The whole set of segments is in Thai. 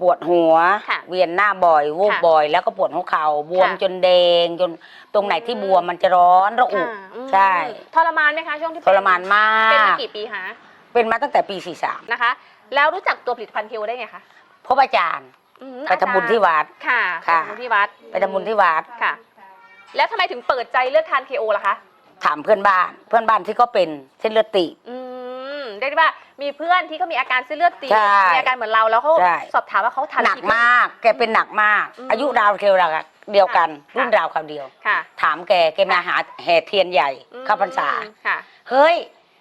ปวดหัว ค่ะเวียนหน้าบ่อยวูบค่ะบ่อย แล้วก็ปวดหัวเข่าบวมค่ะ จนแดงจนตรงไหนที่บวมมันจะร้อนระอุ ค่ะอืมใช่ ทรมานไหมคะช่วงที่ทเป็รมานมาเป็นมากกี่ปีคะเป็นมาตั้งแต่ปี43นะคะ แล้วรู้จักตัวผลิตภัณฑ์เคโอได้ไงคะพบอาจารย์อืมไปทำบุญที่วัด ค่ะค่ะ ไปทำบุญที่วัดไปทำบุญที่วัด ค่ะ แล้วทำไมถึงเปิดใจเลือกทานเคโอล่ะคะถามเพื่อนบ้าน เพื่อนบ้านที่ก็เป็นเส้นเลือดตีบอืมเรียก ได้ว่ามีเพื่อนที่เขามีอาการเส้นเลือดตีบใช่มีอาการเหมือนเราแล้วเขาใช่ สอบถามว่าเขาทาน หนักวิธีมาก แกเป็นหนักมาก อืมอายุราวเคียวราวเดียวกัน ค่ะ รุ่นราวคราวเดียว ค่ะ ถามแกแกมาหาแห่เทียนใหญ่อืมเข้าพรรษา ค่ะ เฮ้ย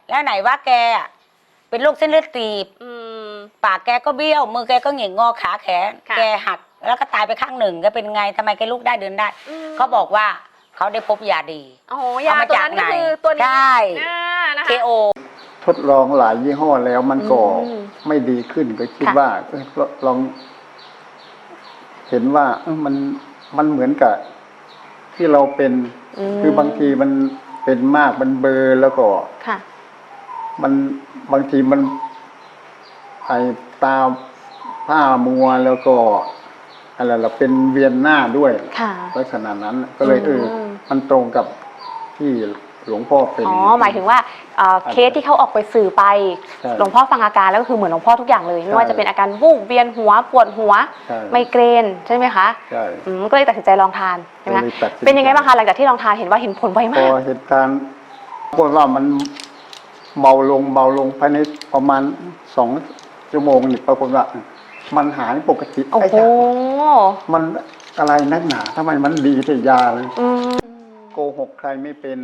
แล้วไหนว่าแกอะเป็นโรคเส้นเลือดตีบ อืม ปากแกก็เบี้ยว มือแกก็เหงี่ยงงอขาแขน ค่ะ แกหักแล้วก็ตายไปข้างหนึ่งแกเป็นไงทำไมแกลุกได้เดินได้ มเขาบอกว่าเขาได้พบยาดี โอ้โหยาเอามาตัวจากนั้นก็ไหนคือตัวนี้ใช่ อ่านะคะ KO ทดลองหลายยี่ห้อแล้วมันก็อืมไม่ดีขึ้นก็คิดค่ะว่าเอ้ยลอง เห็นว่าเอ้ยมันมันเหมือนกับที่เราเป็นคือบางทีมันเป็นมากมันเบลอแล้วก็ค่ะ มันบางทีมันไอตาผ้ามัวแล้วก็อะไรเราเป็นเวียนหน้าด้วยค่ะลักษณะนั้น ก็เลยเอออมมันตรงกับที่ หลวงพ่อเป็น อ๋อหมายถึงว่าเอ่อเคสที่เขาออกไปสื่อไป ใช่หลวงพ่อฟังอาการแล้วก็คือเหมือนหลวงพ่อทุกอย่างเลย ไม่ว่าใช่จะเป็นอาการวูบเวียนหัวปวดหัวใช่ ไมเกรนใช่ไหมคะใช่ อืมก็เลยตัดสินใจลองทานใช่ไหมก็คะเลยตัดสินใจ เป็นยังไงบ้างคะหลังจากที่ลองทานเห็นว่าเห็นผลไวพมาอก เหตุการณ์ปรากฏว่ามันเบาลงเบาลงภายในประมาณสองชั่วโมงนี่ปรากฏว่ามันหายปกติโอ้ไอ้โหจ๊ะมันอะไรนักหนาทำไมมันดีแต่ยาเลย อืมโกหกใครไม่เป็น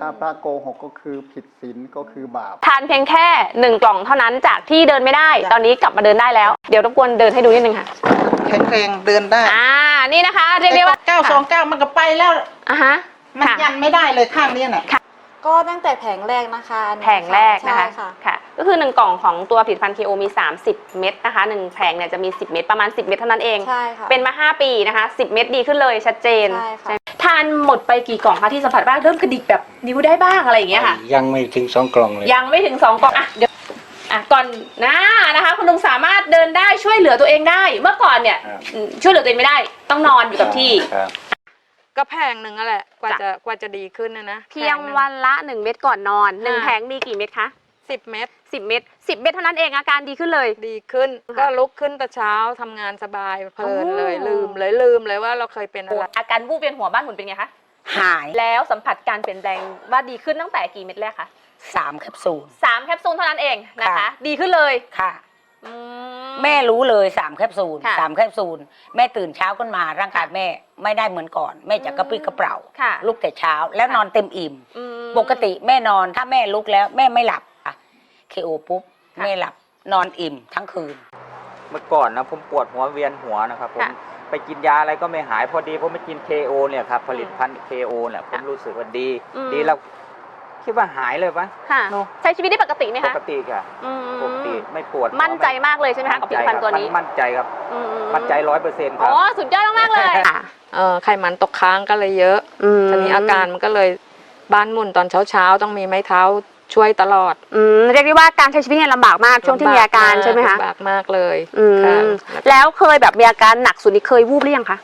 ถ้าพระโกหกก็คือผิดศีลก็คือบาป ทานเพียงแค่หนึ่งกล่องเท่านั้นจากที่เดินไม่ได้ ตอนนี้กลับมาเดินได้แล้ว เดี๋ยวรบกวนเดินให้ดูนิดนึงค่ะ แข็งแรงเดินได้อ่า นี่นะคะ เรียกได้ว่าเก้าสองเก้ามันก็ไปแล้ว อะฮะมันค่ะ ยันไม่ได้เลยข้างเนี้ยน่ะ ก็ตั้งแต่แผงแรกนะคะอันนี้แผงแรกนะคะใช่ค่ะ ค่ะ ก็คือ 1 กล่องของตัวผลิตภัณฑ์ KO มี 30 เม็ดนะคะ 1 แผงเนี่ยจะมี 10 เม็ดประมาณ 10 เม็ดเท่านั้นเอง ใช่ค่ะ เป็นมา 5 ปีนะคะ 10 เม็ดดีขึ้นเลยชัดเจน ใช่ค่ะไหมทานหมดไปกี่กล่องคะที่สัมผัสบ้างเริ่มกระดิกแบบนิ้วได้บ้างอะไรอย่างเงี้ยค่ะ ยังไม่ถึงสองกล่องเลย ยังไม่ถึง2กล่องอะเดี๋ยวอะก่อนหนะนะคะคุณลุงสามารถเดินได้ช่วยเหลือตัวเองได้ เมื่อก่อนเนี่ยครับ อืมช่วยเหลือตัวเองไม่ได้ ต้องนอนอยู่กับที่ ครับ ก็แพงหนึ่งนั่นแหละกว่าจ้ะ จะกว่าจะดีขึ้นนะนะเพียงวันละ 1 เม็ดก่อนนอนหนึ่งค่ะแผงมีกี่เม็ดคะ สิบเมตร 10 เม็ด10 เม็ดเท่านั้นเองอาการดีขึ้นเลย ดีขึ้น ค่ะก็ลุกขึ้นแต่เช้าทำงานสบายเพลินเลยโอ้ลืมเลยลืมเลยว่าเราเคยเป็นอะไร อาการวูบเวียนหัวบ้านหมุนเป็นไงคะ หายแล้วสัมผัสการเปลี่ยนแปลงว่าดีขึ้นตั้งแต่กี่เม็ดแรกคะสามแคปซูล สามแคปซูลเท่านั้นเองนะคะ ค่ะ ดีขึ้นเลยค่ะ อืแม่รู้เลยสามแคปซูลค่ะสามแคปซูล แม่ตื่นเช้าขึ้นมาร่างกายแม่ไม่ได้เหมือนก่อน แม่จะกระปรี้กระเปร่าค่ะ ลุกแต่เช้าแล้วค่ะนอนเต็มอิ่ม อืม ปกติแม่นอนถ้าแม่ลุกแล้วแม่ไม่หลับอะ เคโอปุ๊บค่ะแม่หลับนอนอิ่มทั้งคืน เมื่อก่อนนะผมปวดหัวเวียนหัวนะครับผมค่ะไปกินยาอะไรก็ไม่หายพอดีผมไปกิน KO เนี่ยครับผลิตภัณฑ์ KO เนี่ยผมรู้สึกว่าดี อืม ดีแล้วคิดว่าหายเลยปะ ค่ะเนอะ ใช้ชีวิตได้ปกติไหมปคะกติค่ะอืมปกติไม่ปวดหัวมั่นใจมากเลยใช่ไหมคะกับผลิตภัณฑ์ตัวนี้มั่นใจครับอืมั่นใจร้อยเปอร์เซ็นต์คอ๋รับ อสุดยอดมากๆเลยค่ะเออไขมันตกค้างก็เลยเยอะมทีนี้อาการมันก็เลยบ้านหมุนตอนเช้าเช้าๆต้องมีไม้เท้า ช่วยตลอด อืมเรียกได้ว่าการใช้ชีวิตเนี่ยลำบากมากช่วงที่มีอาการใช่ไหมคะลำบากมากเลยอืมค่ะแล้วเคยแบบมีอาการหนักสุดนี่เคยวูบหรือยังคะ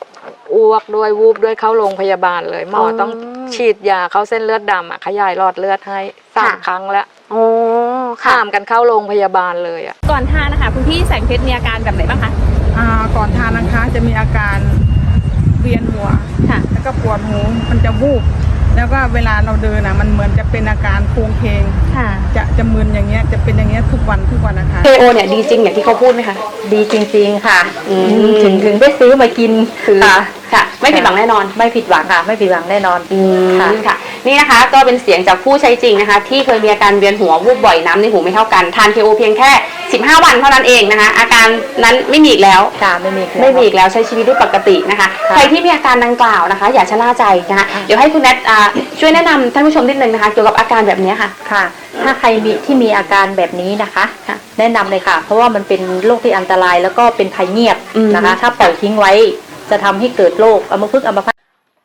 อ้วกด้วยวูบด้วยเข้าโรงพยาบาลเลยหมอออต้องฉีดยาเข้าเส้นเลือดดำอะขยายหลอดเลือดให้สามค่ะ ครั้งแล้วโอ้ค่ะ ข้ามกันเข้าโรงพยาบาลเลยอะก่อนทานนะคะคุณพี่แสงเพชรมีอาการแบบไหนบ้างคะ อ่าก่อนทานนะคะจะมีอาการเวียนหัวค่ะ แล้วก็ปวดหูมันจะวูบ แล้วก็เวลาเราเดินอะมันเหมือนจะเป็นอาการโครงเคงค่ะจะจะมึนอย่างเงี้ยจะเป็นอย่างเงี้ยทุกวันทุกวันนะคะ KO เนี่ยดีจริงอย่างที่เขาพูดไหมคะ ดีจริง ๆ ค่ะ อืมถึงถึงได้ซื้อมากินคือค่ะ ค่ะ ไม่ผิดหวังแน่นอน ไม่ผิดหวังค่ะ ไม่ผิดหวังแน่นอนอืมค่ะค่ะ นี่นะคะก็เป็นเสียงจากผู้ใช้จริงนะคะ ที่เคยมีอาการเวียนหัววูบบ่อยน้ำในหูไม่เท่ากันทาน KO เพียงแค่ 15 วันเท่านั้นเองนะคะ อาการนั้นไม่มีอีกแล้ว ค่ะไม่มีค่ะไม่มีอีกแล้วใช้ชีวิตได้ปกตินะคะค่ะใครที่มีอาการดังกล่าวนะคะ อย่าชะล่าใจนะคะ เดี๋ยวให้คุณแนทอ่าช่วยแนะนำท่านผู้ชมนิดนึงนะคะเกี่ยวกับอาการแบบนี้ค่ะ ค่ะ ถ้าใครมีที่มีอาการแบบนี้นะคะ ค่ะแนะนำเลยค่ะ เพราะว่ามันเป็นโรคที่อันตรายแล้วก็เป็นภัยเงียบอืมนะคะ ถ้าปล่อยทิ้งไว้ จะทำให้เกิดโรคอัมพฤกษ์อัมพาต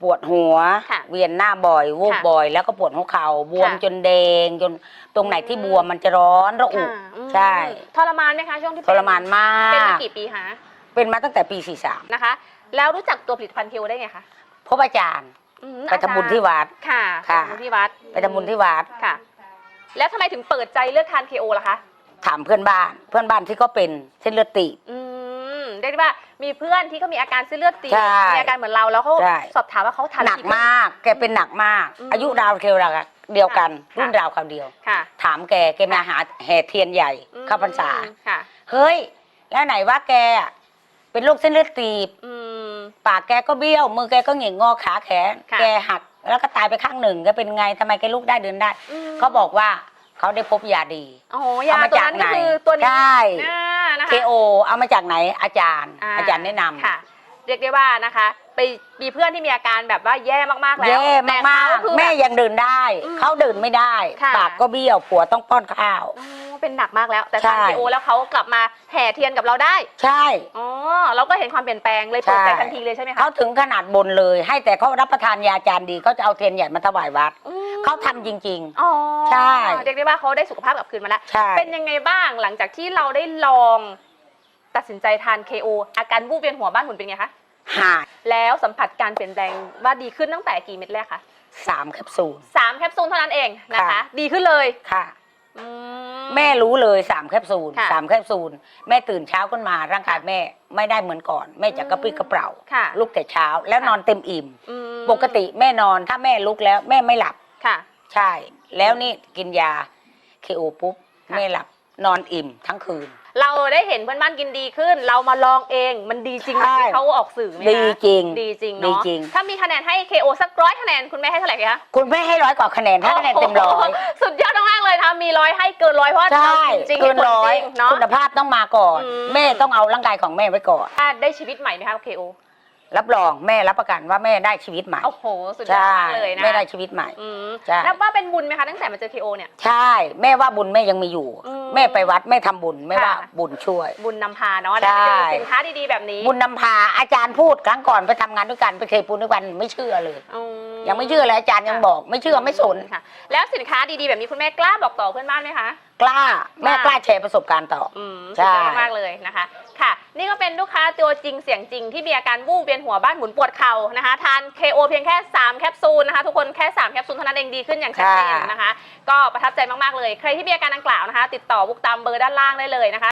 ปวดหัว ค่ะเวียนหน้าบ่อยวูบค่ะบ่อย แล้วก็ปวดหัวเข่าบวมค่ะ จนแดงจนตรงไหนที่อืมบวมมันจะร้อนระอุ ค่ะอืมใช่ ทรมานไหมคะช่วงที่ทเป็รมานมาเป็นมาก กี่ปีคะเป็นมาตั้งแต่ปี43นะคะ แล้วรู้จักตัวผลิตภัณฑ์เคโอได้ไงคะพบอาจารย์อืมไปทำบุญที่วัด ค่ะค่ะ ไปทำบุญที่วัดไปทำบุญที่วัด ค่ะ แล้วทำไมถึงเปิดใจเลือกทานเคโอล่ะคะถามเพื่อนบ้าน เพื่อนบ้านที่ก็เป็นเส้นเลือดตีบ อืมเรียกได้ว่า มีเพื่อนที่เขามีอาการเส้นเลือดตีบใช่มีอาการเหมือนเราแล้วเขาใช่ สอบถามว่าเขาทานหนักดีขึ้มาก แกเป็นหนักมาก อืมอายุราวเทวราวเดียวกัน ค่ะ รุ่นราวคราวเดียว ค่ะ ถามแกแกมาหาแห่เทียนใหญ่อืมเข้าพรรษา ค่ะ เฮ้ย แล้วไหนว่าแกอะเป็นโรคเส้นเลือดตีบ อืม ปากแกก็เบี้ยว มือแกก็หงิกงอขาแขน ค่ะ แกหักแล้วก็ตายไปข้างหนึ่งแกเป็นไงทำไมแกลุกได้เดินได้มเขาบอกว่าเขาได้พบยาดีอ๋อยาเอามาตัวจากนั้นก็ไหนคือตัวนี้ใช่ อ่า นะคะ KO เอามาจากไหนอาจารย์อาจารย์แนะนำ ค่ะ เรียกได้ว่านะคะ ไปมีเพื่อนที่มีอาการแบบว่าแย่มากๆแล้วแย่แต่มากเขคือๆ แม่แบบ ยังเดินได้ อืมเขาเดินไม่ได้ ค่ะ ปากก็เบี้ยวผัวต้องป้อนข้าวอ๋อ เป็นหนักมากแล้ว แต่ใช่ทานเคโอแล้วเขากลับมาแห่เทียนกับเราได้ใช่ อ๋อเราก็เห็นความเปลี่ยนแปลงเลยเปิดใจใช่ ทันทีเลยใช่ไหมคะเขาถึงขนาดบนเลย ให้แต่เขารับประทานยาจานดีเขาจะเอาเทียนใหญ่มาถวายวัดอืมเขาทำจริง อ๋อใช่ เรียกได้ว่าเขาได้สุขภาพกลับคืนมาแล้ว ๆ ใช่ เป็นยังไงบ้างหลังจากที่เราได้ลอง ตัดสินใจทาน KO อาการวูบเวียนหัวบ้านหมุนเป็นไงคะ หายแล้วสัมผัสการเปลี่ยนแปลงว่าดีขึ้นตั้งแต่กี่เม็ดแรกคะสามแคปซูล สามแคปซูลเท่านั้นเองนะคะ ค่ะ ดีขึ้นเลย ค่ะ อืแม่รู้เลยสามแคปซูลค่ะสามแคปซูลแม่ตื่นเช้าขึ้นมาร่างกายแม่ไม่ได้เหมือนก่อน แม่จะกระปรี้กระเปร่าค่ะ ลุกแต่เช้าแล้วนอนเต็มอิ่ม อืมปกติแม่นอนถ้าแม่ลุกแล้วแม่ไม่หลับค่ะ ใช่ แล้วนี่กินยาเคโอปุ๊บค่ะไม่หลับ นอนอิ่มทั้งคืน เราได้เห็นเพื่อนบ้านกินดีขึ้น เรามาลองเองมันดีจริงไหมใช่ ที่เขาออกสื่อไหมคะดีจริง ดีจริงดีเนาะจริง ถ้ามีคะแนนให้ KO สักร้อยคะแนนคุณแม่ให้เท่าไหร่คะคุณแม่ให้ร้อยกว่าคะแนนถ้าคะแนนเต็มร้อยโโหสุดยอดมากๆเลยนะคะมีร้อยให้เกินร้อยเพราะว่าใช่เราจริงๆเกินให้ผลร้อยจงเนาะ คุณภาพต้องมาก่อน อืม แม่ต้องเอาร่างกายของแม่ไว้ก่อนถ้าได้ชีวิตใหม่ไหมคะ KO รับรองแม่รับประกันว่าแม่ได้ชีวิตใหม่โอ้โห สุดยอดใช่มากเลยนะแม่ได้ชีวิตใหม่อืมใช่นับว่าเป็นบุญไหมคะตั้งแต่มาเจอ KO เนี่ย ใช่ แม่ว่าบุญแม่ยังมีอยู่อืมแม่ไปวัดแม่ทำบุญแม่ว่าค่ะบุญช่วย บุญนำพาเนาะใช่ได้มาเจอสินค้าดีๆแบบนี้ บุญนำพาอาจารย์พูดครั้งก่อนไปทำงานด้วยกันไปเคยปูนด้วยกันไม่เชื่อเลยอืยังไม่เชื่อเลยอาจารย์ยังบอก ไม่เชื่อไม่สนค่ะ แล้วสินค้าดีๆแบบนี้คุณแม่กล้าบอกต่อเพื่อนบ้านไหมคะ กล้าแม่กล้ากล้าแชร์ประสบการณ์ต่ออืมใช่สุดยอดมากๆเลยนะคะค่ะนี่ก็ เป็นลูกค้าตัวจริงเสียงจริงที่มีอาการวูบเวียนหัวบ้านหมุนปวดเข่านะคะทาน KO เพียงแค่ 3 แคปซูลนะคะทุกคนแค่ 3 แคปซูลเท่านั้นเองดีขึ้นอย่างชัดเจนนะคะ ก็ประทับใจมาก ๆ เลย ใครที่มีอาการดังกล่าวนะคะ ติดต่อบุกตามเบอร์ด้านล่างได้เลยนะคะ